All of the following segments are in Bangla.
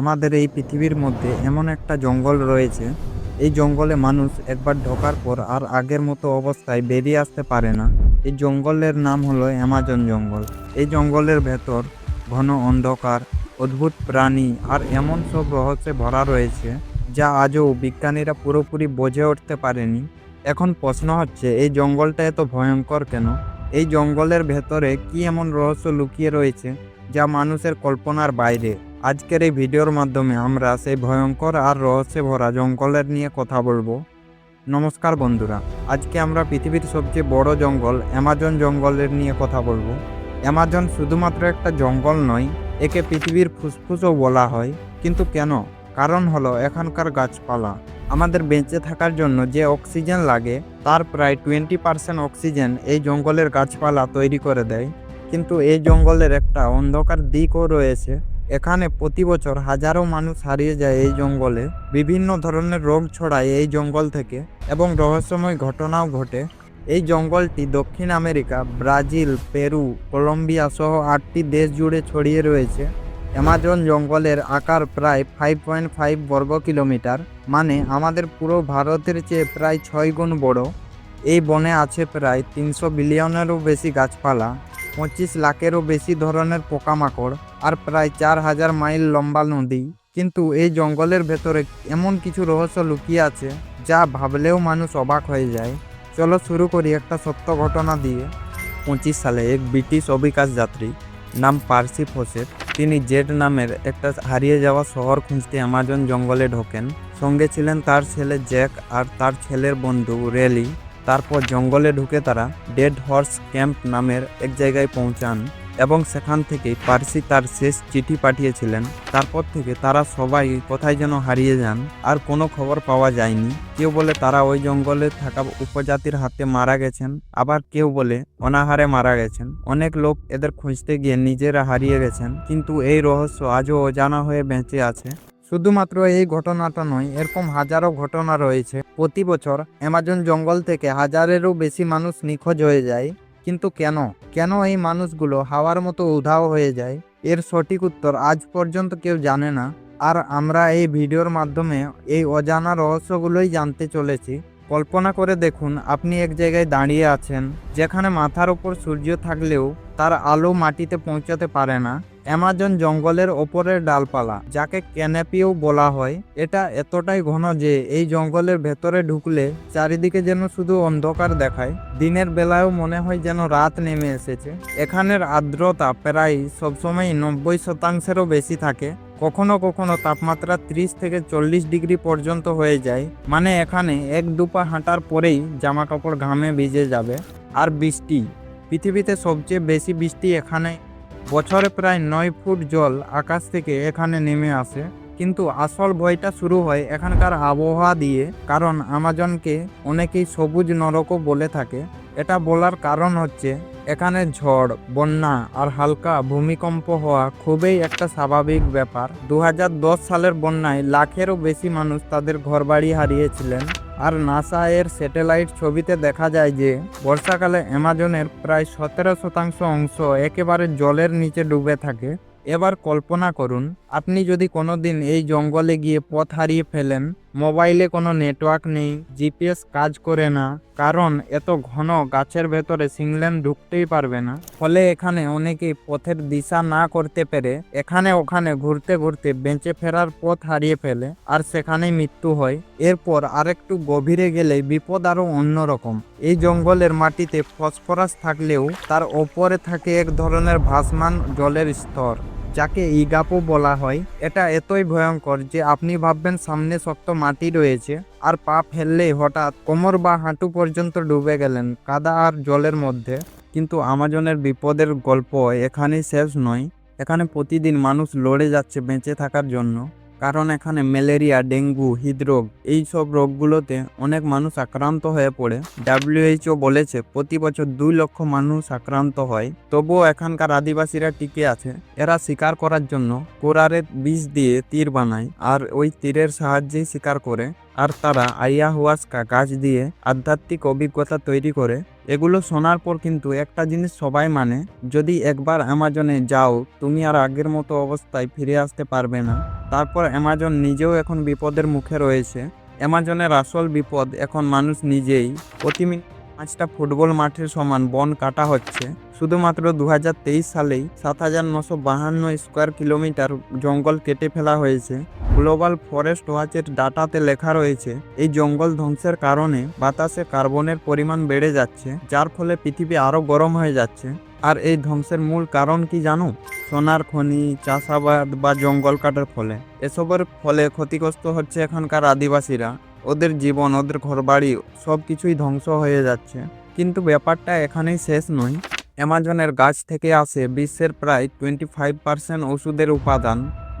আমাদের এই পৃথিবীর মধ্যে এমন একটা জঙ্গল রয়েছে। এই জঙ্গলে মানুষ একবার ঢোকার পর আর আগের মতো অবস্থায় বেরিয়ে আসতে পারে না। এই জঙ্গলের নাম হলো অ্যামাজন জঙ্গল। এই জঙ্গলের ভেতর ঘন অন্ধকার, অদ্ভুত প্রাণী আর এমন সব রহস্যে ভরা রয়েছে, যা আজও বিজ্ঞানীরা পুরোপুরি বুঝে উঠতে পারেনি। এখন প্রশ্ন হচ্ছে, এই জঙ্গলটা এত ভয়ঙ্কর কেন? এই জঙ্গলের ভেতরে কি এমন রহস্য লুকিয়ে রয়েছে, যা মানুষের কল্পনার বাইরে? আজকের এই ভিডিওর মাধ্যমে আমরা সেই ভয়ঙ্কর আর রহস্যে ভরা জঙ্গলের নিয়ে কথা বলব। নমস্কার বন্ধুরা, আজকে আমরা পৃথিবীর সবচেয়ে বড় জঙ্গল অ্যামাজন জঙ্গলের নিয়ে কথা বলব। অ্যামাজন শুধুমাত্র একটা জঙ্গল নয়, একে পৃথিবীর ফুসফুসও বলা হয়। কিন্তু কেন? কারণ হলো এখানকার গাছপালা। আমাদের বেঁচে থাকার জন্য যে অক্সিজেন লাগে, তার প্রায় টোয়েন্টি পার্সেন্ট অক্সিজেন এই জঙ্গলের গাছপালা তৈরি করে দেয়। কিন্তু এই জঙ্গলের একটা অন্ধকার দিকও রয়েছে। এখানে প্রতি বছর হাজারো মানুষ হারিয়ে যায় এই জঙ্গলে। বিভিন্ন ধরনের রোগ ছড়ায় এই জঙ্গল থেকে এবং রহস্যময় ঘটনাও ঘটে। এই জঙ্গলটি দক্ষিণ আমেরিকা, ব্রাজিল, পেরু, কলম্বিয়া সহ আটটি দেশ জুড়ে ছড়িয়ে রয়েছে। অ্যামাজন জঙ্গলের আকার প্রায় ফাইভ পয়েন্ট ফাইভ বর্গ কিলোমিটার মানে আমাদের পুরো ভারতের চেয়ে প্রায় ছয় গুণ বড়। এই বনে আছে প্রায় তিনশো বিলিয়নেরও বেশি গাছপালা, পঁচিশ লাখেরও বেশি ধরনের পোকামাকড় আর প্রায় চার হাজার মাইল লম্বা নদী। কিন্তু এই জঙ্গলের ভেতরে এমন কিছু রহস্য লুকিয়ে আছে, যা ভাবলেও মানুষ অবাক হয়ে যায়। চলো শুরু করি একটা সত্য ঘটনা দিয়ে। পঁচিশ সালে এক ব্রিটিশ অবিকাশ যাত্রী নাম পার্সি ফোসেট, তিনি জেড নামের একটা হারিয়ে যাওয়া শহর খুঁজতে অ্যামাজন জঙ্গলে ঢোকেন। সঙ্গে ছিলেন তার ছেলে জ্যাক আর তার ছেলের বন্ধু রেলি। তারপর জঙ্গলে ঢুকে তারা ডেড হর্স ক্যাম্প নামের এক জায়গায় পৌঁছান। এবং সেখান থেকে পার্সি তার শেষ চিঠি পাঠিয়েছিলেন। তারপর থেকে তারা সবাই কোথায় যেন হারিয়ে যান, আর কোনো খবর পাওয়া যায়নি। কেউ বলে তারা ওই জঙ্গলে থাকা উপজাতির হাতে মারা গেছেন, আবার কেউ বলে অনাহারে মারা গেছেন। অনেক লোক এদের খুঁজতে গিয়ে নিজেরা হারিয়ে গেছেন, কিন্তু এই রহস্য আজও অজানা হয়ে বেঁচে আছে। শুধুমাত্র এই ঘটনাটা নয়, এরকম হাজারো ঘটনা রয়েছে। প্রতি বছর অ্যামাজন জঙ্গল থেকে হাজারেরও বেশি মানুষ নিখোঁজ হয়ে যায়। কিন্তু কেন? কেন এই মানুষগুলো হাওয়ার মতো উধাও হয়ে যায়? এর সঠিক উত্তর আজ পর্যন্ত কেউ জানে না। আর আমরা এই ভিডিওর মাধ্যমে এই অজানা রহস্যগুলোই জানতে চলেছি। কল্পনা করে দেখুন, আপনি এক জায়গায় দাঁড়িয়ে আছেন, যেখানে মাথার ওপর সূর্য থাকলেও তার আলো মাটিতে পৌঁছাতে পারে না। অ্যামাজন জঙ্গলের ওপরের ডালপালা, যাকে ক্যানেপিও বলা হয়। এটা এতটাই ঘন যে এই জঙ্গলের ভেতরে ঢুকলে চারিদিকে যেন শুধু অন্ধকার দেখায়। দিনের বেলায়ও মনে হয় যেন রাত নেমে এসেছে। এখানের আর্দ্রতা প্রায় সবসময় নব্বই শতাংশেরও বেশি থাকে। কখনো কখনো তাপমাত্রা ত্রিশ থেকে চল্লিশ ডিগ্রি পর্যন্ত হয়ে যায়। মানে এখানে এক দুপা হাঁটার পরেই জামা কাপড় ঘামে ভিজে যাবে। আর বৃষ্টি, পৃথিবীতে সবচেয়ে বেশি বৃষ্টি এখানে বছরে প্রায় নয় ফুট জল আকাশ থেকে এখানে নেমে আসে। কিন্তু আসল ভয়টা শুরু হয় এখানকার আবহাওয়া দিয়ে, কারণ আমাজনকে অনেকেই সবুজ নরকও বলে থাকে। এটা বলার কারণ হচ্ছে এখানে ঝড়, বন্যা আর হালকা ভূমিকম্প হওয়া খুবই একটা স্বাভাবিক ব্যাপার। দু হাজার দশ সালের বন্যায় লাখেরও বেশি মানুষ তাদের ঘরবাড়ি হারিয়েছিলেন। আর নাসা এর স্যাটেলাইট ছবিতে দেখা যায় যে, বর্ষাকালে অ্যামাজনের প্রায় সতেরো শতাংশ অংশ একেবারে জলের নিচে ডুবে থাকে। এবার কল্পনা করুন, আপনি যদি কোনো দিন এই জঙ্গলে গিয়ে পথ হারিয়ে ফেলেন, মোবাইলে কোনো নেটওয়ার্ক নেই, জিপিএস কাজ করে না কারণ এত ঘন গাছের ভেতরে সিংলেন ঢুকতেই পারবে না। ফলে এখানে অনেকেই পথের দিশা না করতে পেরে এখানে ওখানে ঘুরতে ঘুরতে বেঁচে ফেরার পথ হারিয়ে ফেলে আর সেখানেই মৃত্যু হয়। এরপর আরেকটু গভীরে গেলে বিপদ আরও অন্যরকম। এই জঙ্গলের মাটিতে ফসফরাস থাকলেও তার ওপরে থাকে এক ধরনের ভাসমান জলের স্তর। যাকে ইগাপো বলা হয়, এটা এতই ভয়ঙ্কর যে আপনি ভাববেন সামনে শক্ত মাটি রয়েছে, আর পা ফেললেই হঠাৎ কোমর বা হাঁটু পর্যন্ত ডুবে গেলেন কাদা আর জলের মধ্যে। কিন্তু আমাজনের বিপদের গল্প এখানেই শেষ নয়, এখানে প্রতিদিন মানুষ লড়ে যাচ্ছে বেঁচে থাকার জন্য। কারণ এখানে ম্যালেরিয়া, ডেঙ্গু, হৃদরোগ এই সব রোগগুলোতে অনেক মানুষ আক্রান্ত হয়ে পড়ে। ডাব্লিউএইচও বলেছে, প্রতি বছর দুই লক্ষ মানুষ আক্রান্ত হয়। তবুও এখানকার আদিবাসীরা টিকে আছে। এরা শিকার করার জন্য কোরারের বিষ দিয়ে তীর বানায় আর ওই তীরের সাহায্যেই শিকার করে। আর তারা আইয়া হুয়াস্কা গাছ দিয়ে আধ্যাত্মিক অভিজ্ঞতা তৈরি করে। এগুলো শোনার পর কিন্তু একটা জিনিস সবাই মানে যদি একবার অ্যামাজনে যাও, তুমি আর আগের মতো অবস্থায় ফিরে আসতে পারবে না। তারপর অ্যামাজন নিজেও এখন বিপদের মুখে রয়েছে। অ্যামাজনের আসল বিপদ এখন মানুষ নিজেই। প্রতি মিনিট পাঁচটা ফুটবল মাঠের সমান বন কাটা হচ্ছে। শুধুমাত্র দু হাজার তেইশ সালেই সাত হাজার নশো বাহান্ন স্কোয়ার কিলোমিটার জঙ্গল কেটে ফেলা হয়েছে। গ্লোবাল ফরেস্ট ওয়াচের ডাটাতে লেখা রয়েছে, এই জঙ্গল ধ্বংসের কারণে বাতাসে কার্বনের পরিমাণ বেড়ে যাচ্ছে, যার ফলে পৃথিবী আরও গরম হয়ে যাচ্ছে। আর এই ধ্বংসের মূল কারণ কি জানো? সোনার খনি, চাষাবাদ বা জঙ্গল কাটার ফলে। এসবের ফলে ক্ষতিগ্রস্ত হচ্ছে এখানকার আদিবাসীরা। ওদের জীবন, ওদের ঘরবাড়ি সব কিছুই ধ্বংস হয়ে যাচ্ছে। কিন্তু ব্যাপারটা এখানেই শেষ নয়। অ্যামাজনের গাছ থেকে আসে বিশ্বের প্রায় টোয়েন্টি ফাইভ পার্সেন্ট ওষুধের উপাদান,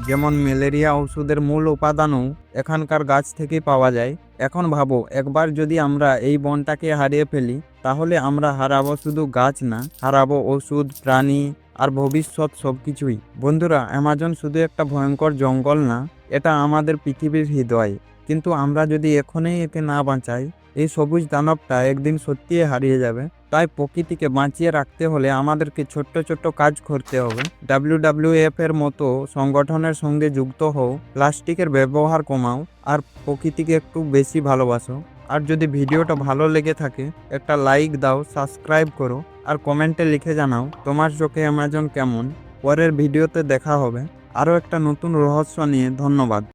যেমন ম্যালেরিয়া ওষুধের মূল উপাদানও এখানকার গাছ থেকেই পাওয়া যায়। এখন ভাবো, একবার যদি আমরা এই বনটাকে হারিয়ে ফেলি, তাহলে আমরা হারাবো শুধু গাছ না, হারাবো ওষুধ, প্রাণী আর ভবিষ্যৎ সব কিছুই বন্ধুরা, অ্যামাজন শুধু একটা ভয়ঙ্কর জঙ্গল না, এটা আমাদের পৃথিবীর হৃদয়। কিন্তু আমরা যদি এখনই একে না বাঁচাই, এই সবুজ দানবটা একদিন সত্যিই হারিয়ে যাবে। তাই প্রকৃতিকে বাঁচিয়ে রাখতে হলে আমাদেরকে ছোট্ট ছোট্ট কাজ করতে হবে। ডাব্লিউডাব্লিউএফ এর মতো সংগঠনের সঙ্গে যুক্ত হও, প্লাস্টিকের ব্যবহার কমাও, আর প্রকৃতিকে একটু বেশি ভালোবাসো। আর যদি ভিডিওটা ভালো লেগে থাকে, একটা লাইক দাও, সাবস্ক্রাইব করো, আর কমেন্টে লিখে জানাও, তোমার চোখে অ্যামাজন কেমন? পরের ভিডিওতে দেখা হবে। আরও একটা নতুন রহস্য নিয়ে ধন্যবাদ।